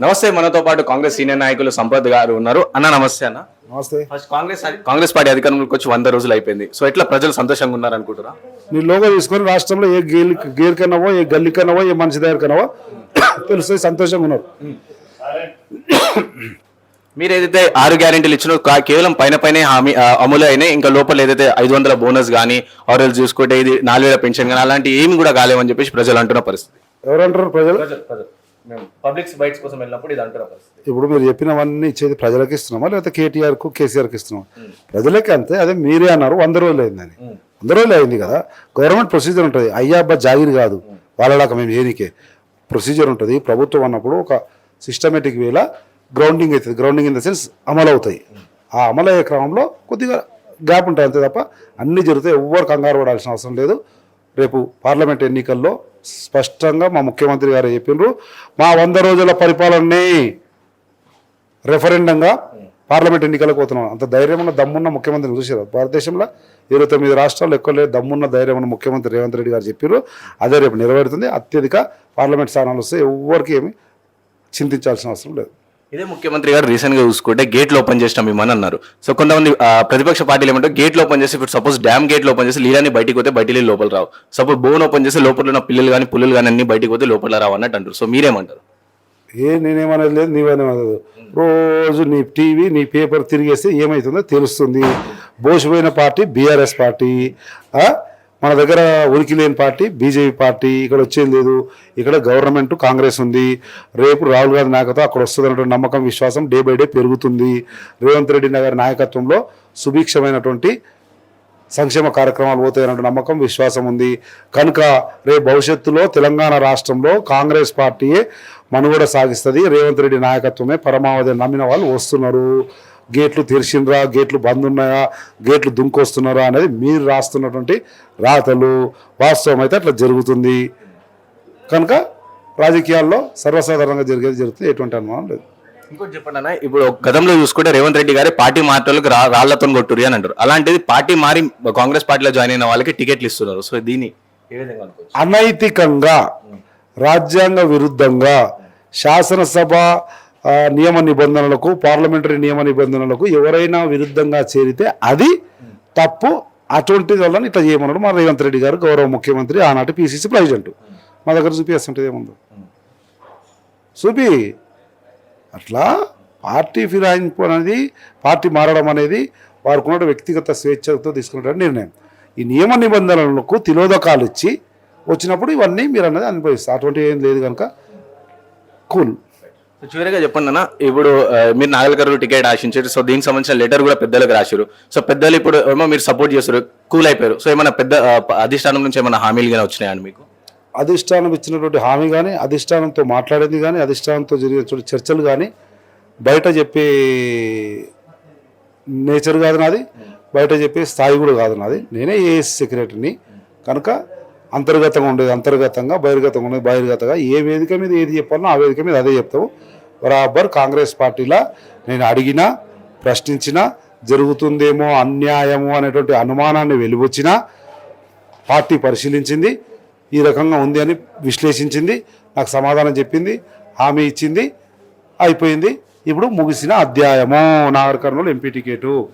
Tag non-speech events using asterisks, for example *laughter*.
నమస్తే మనతో పాటు కాంగ్రెస్ సీనియర్ నాయకులు సంపత్ గారు ఉన్నారు. అన్న నమస్తే అన్న. నమస్తే. ఫస్ట్ కాంగ్రెస్ కాంగ్రెస్ పార్టీ అధికారంలోకి వచ్చి వంద రోజులు అయిపోయింది. సో ఎట్లా ప్రజలు సంతోషంగా ఉన్నారు అనుకుంటారా నీ లోగో తీసుకొని రాష్ట్రంలో ఏ గేల్ గేర్ కన్నావో ఏ గల్లి కన్నావో ఏ మనిషి దగ్గర కన్నావో *coughs* తెలుస్తుంది సంతోషంగా ఉన్నారు. మీరు ఏదైతే ఆరు గ్యారెంటీలు ఇచ్చినో కా- కేవలం పైన పైనే హామీ అమలు అయినాయి. ఇంకా లోపల ఏదైతే ఐదు వందల బోనస్ కానీ ఆరు చూసుకుంటే ఇది నాలుగు వేల పెన్షన్ కానీ అలాంటి ఏమి కూడా కాలేవని చెప్పేసి ప్రజలు అంటున్న పరిస్థితి. ఎవరంటారు ప్రజలు. పబ్లిక్ బైట్స్ కోసం వెళ్ళినప్పుడు ఇది అంటున్న పరిస్థితి. ఇప్పుడు మీరు చెప్పినవన్నీ ఇచ్చేది ప్రజలకు ఇస్తున్నామా? లేకపోతే కేటీఆర్కు కేసీఆర్కి ఇస్తున్నామా? ప్రజలకి అంతే. అదే మీరే అన్నారు వంద రోజులు అయిందని వంద రోజులు అయింది కదా? గవర్నమెంట్ ప్రొసీజర్ ఉంటుంది. అయ్యా అబ్బా జాగిరి కాదు. వాళ్ళలాగా మేము ఏనికే. ప్రొసీజర్ ఉంటుంది. ప్రభుత్వం అన్నప్పుడు ఒక సిస్టమేటిక్ వేలా గ్రౌండింగ్ అవుతుంది. గ్రౌండింగ్ ఇన్ ద సెన్స్ అమలు అవుతాయి ఆ అమలు అయ్యే క్రమంలో కొద్దిగా గ్యాప్ ఉంటుంది అంతే తప్ప అన్నీ జరుగుతాయి. ఎవ్వరు కంగారు పడాల్సిన అవసరం లేదు. రేపు పార్లమెంట్ ఎన్నికల్లో స్పష్టంగా మా ముఖ్యమంత్రి గారు చెప్పిండ్రు మా వంద రోజుల పరిపాలనని రెఫరెండంగా పార్లమెంట్ ఎన్నికలకు పోతున్నాం. అంత ధైర్యం ఉన్న దమ్మున్న ముఖ్యమంత్రిని చూసారు భారతదేశంలో ఇరవై తొమ్మిది రాష్ట్రాలు ఎక్కువ లేదు దమ్మున్న ధైర్యం ఉన్న ముఖ్యమంత్రి రేవంత్ రెడ్డి గారు చెప్పారు అదే రేపు నెరవేరుతుంది. అత్యధిక పార్లమెంట్ స్థానాలు వస్తే ఎవరికి ఏమి చింతించాల్సిన అవసరం లేదు. ఇదే ముఖ్యమంత్రి గారు రీసెంట్గా చూసుకుంటే గేట్లు ఓపెన్ చేసినాం ఇమ్మని అన్నారు. సో కొంతమంది ప్రతిపక్ష పార్టీలు ఏమంటే గేట్లు ఓపెన్ చేసి ఇప్పుడు సపోజ్ డ్యామ్ గేట్లు ఓపెన్ చేసి నీళ్ళని బయటికి పోతే బయటికి లోపల రావు. సపోజ్ బోన్ ఓపెన్ చేసి లోపల ఉన్న పిల్లలు కానీ పుల్లలు కానీ అన్ని బయటికి పోతే లోపల రావు అన్నట్టు అంటారు. సో మీరేమంటారు? ఏ నేనేమనేది లేదు నీవేమనదు రోజు నీ టీవీ నీ పేపర్ తిరిగేస్తే ఏమవుతుందో తెలుస్తుంది. బోసిపోయిన పార్టీ బీఆర్ఎస్ పార్టీ మన దగ్గర ఉనికి లేని పార్టీ బీజేపీ పార్టీ ఇక్కడ వచ్చేది లేదు. ఇక్కడ గవర్నమెంట్ కాంగ్రెస్ ఉంది. రేపు రాహుల్ గాంధీ నాయకత్వం అక్కడ వస్తుందన్నటువంటి నమ్మకం విశ్వాసం డే బై డే పెరుగుతుంది. రేవంత్ రెడ్డి గారి నాయకత్వంలో సుభిక్షమైనటువంటి సంక్షేమ కార్యక్రమాలు పోతాయన్న నమ్మకం విశ్వాసం ఉంది. కనుక రేపు భవిష్యత్తులో తెలంగాణ రాష్ట్రంలో కాంగ్రెస్ పార్టీయే మనుగడ సాగిస్తుంది. రేవంత్ రెడ్డి నాయకత్వమే పరమావధి నమ్మిన వాళ్ళు వస్తున్నారు. గేట్లు తెరిచిండ్రా గేట్లు బంద్ ఉన్నాయా గేట్లు దుంకొస్తున్నారా అనేది మీరు రాస్తున్నటువంటి రాతలు వాస్తవం అయితే అట్లా జరుగుతుంది. కనుక రాజకీయాల్లో సర్వసాధారణంగా జరిగేది జరుగుతుంది. ఎటువంటి అనుమానం లేదు. ఇంకోటి చెప్పండి అన్న ఇప్పుడు గతంలో చూసుకుంటే రేవంత్ రెడ్డి గారి పార్టీ మార్టలకు రా రాళ్ళతో కొట్టురి అని అంటారు. అలాంటిది పార్టీ మారి కాంగ్రెస్ పార్టీలో జాయిన్ అయిన వాళ్ళకి టికెట్లు ఇస్తున్నారు. సో అనుకోవచ్చు? అనైతికంగా రాజ్యాంగ విరుద్ధంగా శాసనసభ నియమ నిబంధనలకు పార్లమెంటరీ నియమ నిబంధనలకు ఎవరైనా విరుద్ధంగా చేరితే అది తప్పు. అటువంటి వాళ్ళని ఇట్లా చేయమన్నాడు మా రేవంత్ రెడ్డి గారు గౌరవ ముఖ్యమంత్రి ఆనాటి పిసిసి ప్రెసిడెంట్. మా దగ్గర చూపిస్తుంటుంది ఏముందో? చూపి. అట్లా పార్టీ ఫిరాయింపు అనేది పార్టీ మారడం అనేది వారికి వ్యక్తిగత స్వేచ్ఛతో తీసుకున్న నిర్ణయం. ఈ నియమ నిబంధనలకు తిలోదకాలు ఇచ్చి వచ్చినప్పుడు ఇవన్నీ మీరు అన్నది అనుభవిస్తారు. అటువంటి ఏం లేదు కనుక. కూల్. చివరిగా చెప్పండి అన్న ఇప్పుడు మీరు నాగలకర్రు టికెట్ ఆశించారు సో దీనికి సంబంధించిన లెటర్ కూడా పెద్దలకు రాశారు. సో పెద్దలు ఇప్పుడు ఏమో మీరు సపోర్ట్ చేస్తారు కూల్ అయిపోయారు. సో ఏమైనా పెద్ద అధిష్టానం నుంచి ఏమైనా హామీలు కానీ వచ్చినాయండి మీకు? అధిష్టానం ఇచ్చినటువంటి హామీ కానీ అధిష్టానంతో మాట్లాడేది కానీ అధిష్టానంతో జరిగినటువంటి చర్చలు కానీ బయట చెప్పే నేచర్ కాదు నాది. బయట చెప్పే స్థాయి కూడా కాదు నాది. నేనే ఏఎస్ సెక్రటరీని కనుక అంతర్గతంగా ఉండేది అంతర్గతంగా బహిర్గతంగా ఉండేది బహిర్గతంగా. ఏ వేదిక మీద ఏది చెప్పాలనో ఆ వేదిక మీద అదే చెప్తాము. బరాబర్ కాంగ్రెస్ పార్టీలా నేను అడిగినా ప్రశ్నించినా జరుగుతుందేమో అన్యాయము అనేటువంటి అనుమానాన్ని వెలువచ్చినా పార్టీ పరిశీలించింది. ఈ రకంగా ఉంది అని విశ్లేషించింది. నాకు సమాధానం చెప్పింది. హామీ ఇచ్చింది. అయిపోయింది. ఇప్పుడు ముగిసిన అధ్యాయము. Nagarkurnool MP ticket.